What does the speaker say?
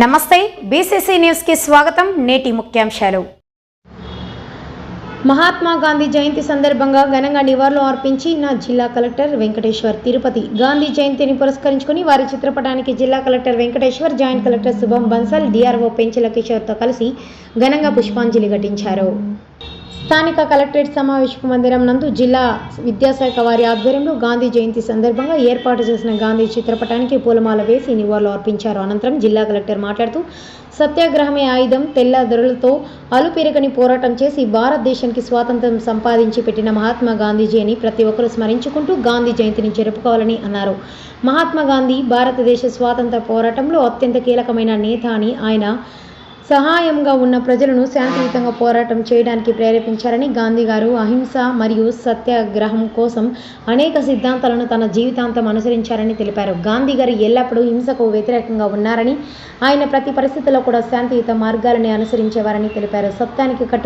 నమస్తే బీసీసీ న్యూస్కి స్వాగతం నేటి ముఖ్యాంశాలు. మహాత్మా గాంధీ జయంతి సందర్భంగా ఘనంగా నివాళులు అర్పించిన జిల్లా కలెక్టర్ వెంకటేశ్వర్ తిరుపతి గాంధీ జయంతిని పురస్కరించుకుని వారి చిత్రపటానికి జిల్లా కలెక్టర్ వెంకటేశ్వర్ జాయింట్ కలెక్టర్ శుభం బన్సల్ డిఆర్ఓ పెంచల కిషోర్తో కలిసి ఘనంగా పుష్పాంజలి ఘటించారు. స్థానిక కలెక్టరేట్ సమావేశ మందిరం నందు జిల్లా విద్యాశాఖ వారి ఆధ్వర్యంలో గాంధీ జయంతి సందర్భంగా ఏర్పాటు చేసిన గాంధీ చిత్రపటానికి పూలమాల వేసి నివాళులు అర్పించారు. అనంతరం జిల్లా కలెక్టర్ మాట్లాడుతూ సత్యాగ్రహమే ఆయుధం తెల్లదొరలతో అలుపెరగని పోరాటం చేసి భారతదేశానికి స్వాతంత్రం సంపాదించి పెట్టిన మహాత్మా గాంధీజీ అని ప్రతి ఒక్కరూ స్మరించుకుంటూ గాంధీ జయంతిని జరుపుకోవాలని అన్నారు. మహాత్మా గాంధీ భారతదేశ స్వాతంత్ర పోరాటంలో అత్యంత కీలకమైన నేత అని ఆయన సహాయంగా ఉన్న ప్రజలను శాంతియుతంగా పోరాటం చేయడానికి ప్రేరేపించారని గాంధీ గారు అహింస మరియు సత్యాగ్రహం కోసం అనేక సిద్ధాంతాలను తన జీవితాంతం అనుసరించారని తెలిపారు. గాంధీ గారు ఎల్లప్పుడూ హింసకు వ్యతిరేకంగా ఉన్నారని ఆయన ప్రతి పరిస్థితుల్లో కూడా శాంతియుత మార్గాలని అనుసరించేవారని తెలిపారు. సత్యానికి కట్టు